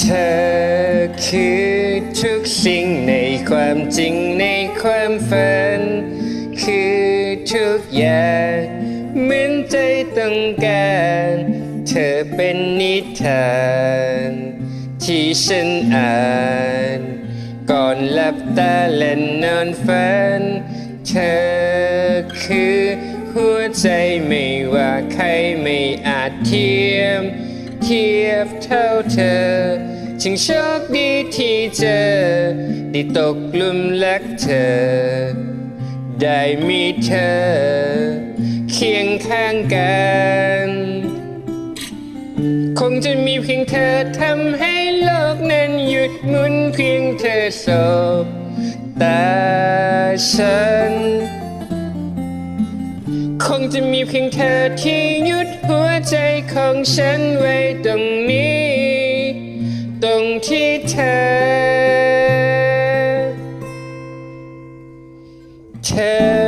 เธอคือทุกสิ่งในความจริงในความฝันคือ ทุกอย่างเหมือนใจต้องการ เธอเป็นนิทาน ที่ฉันอ่าน ก่อนหลับตาและนอนฝัน เธอคือหัวใจไม่ว่าใครไม่อาจเทียม เทียบเท่าเธอช่างโชคดีที่เจอได้ตกลุมรักเธอ ได้มีเธอ เคียงข้างกัน คงจะมีเพียงเธอทำให้โลกนั้นหยุดหมุนเพียงเธอสบตาฉัน คงจะมีเพียงเธอที่หยุดหัวใจของฉันไว้ตรงนี้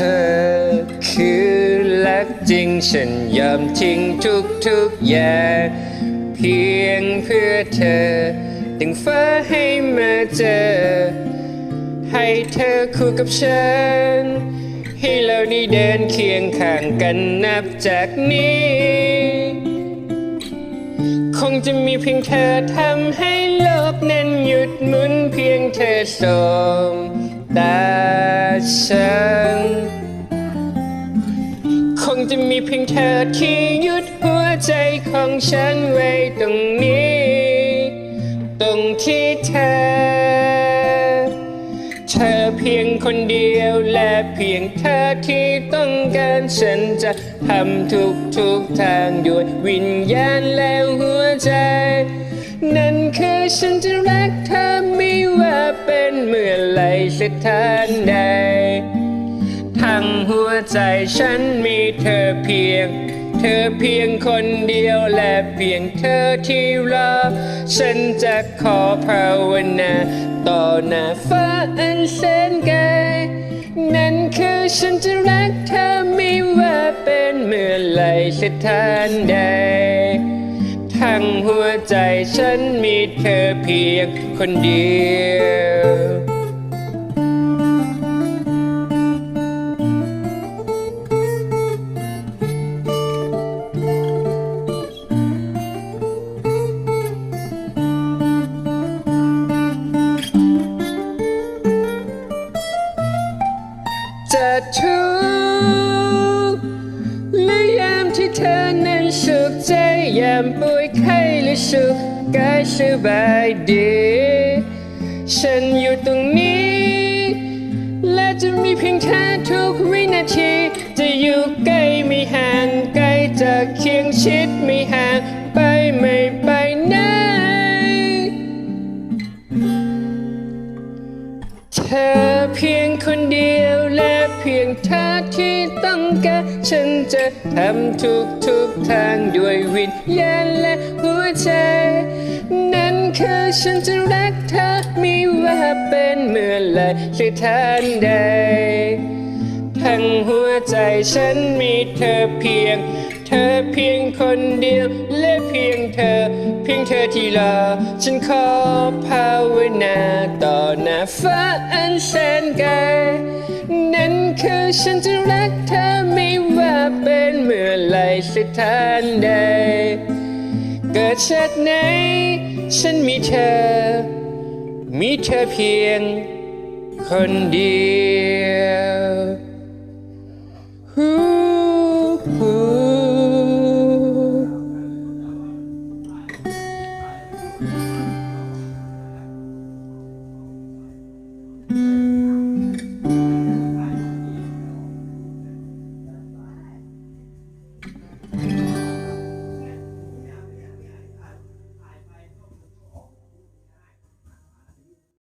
เธอ คือรักจริงฉันยอมทิ้งทุกทุกอย่างเพียงเพื่อเธอดึงฟ้าให้มาเจอ ให้เธอคู่กับฉัน ให้เราได้เดินเคียงข้างกันนับจากนี้ คงจะมีเพียงเธอทำให้โลกนั้นหยุดหมุนเพียงเธอส มตาฉันคงจะมีเพียงเธอที่หยุดหัวใจของฉันไว้ตรงนี้ ตรงที่เธอเธอเพียงคนเดียวและเพียงเธอที่ต้องการฉันจะทำทุกทุกทางด้วยวิญญาณและหัวใจ นั่นคือฉันจะรักเธอ เป็นเมื่อไรสถานใด ทั้งหัวใจฉันมีเธอเพียง เธอเพียงคนเดียวและเพียงเธอที่รอฉันจะขอภาวนาต่อหน้าฟ้าอันแสนไกลนั่นคือฉันจะรักเธอไม่ว่าเป็นเมื่อไรสถานใด งหัวใจฉันมีเธอเพียงคนเดียว ยามป่วยไข้หรือสุขกายสบายดี ฉันอยู่ตรงนี้ และจะมีเพียงเธอทุกวินาที จะอยู่ใกล้ไม่ห่างไกลจะเคียงชิดไม่ห่างไปไม่ไปไหนเธอเพียงคนเดียว พียงเธอที่ต้องการฉันจะทำทุกทุกๆทางด้วยวิญญาณและหัวใจ นั่นคือฉันจะรักเธอไม่ว่าเป็นเมื่อไหรหรือทานใด ทั้งหัวใจฉันมีเธอเพียง เธอเพียงคนเดียว และเพียงเธอ เพียงเธอที่รอฉันขอภาวนาต่อหน้าฟ้าอันแสนไกลนั่นคือฉันจะรักเธอไม่ว่าเป็นเมื่อไรสถานใด เกิดชาติไหน ฉันมีเธอ มีเธอเพียงคนเดียว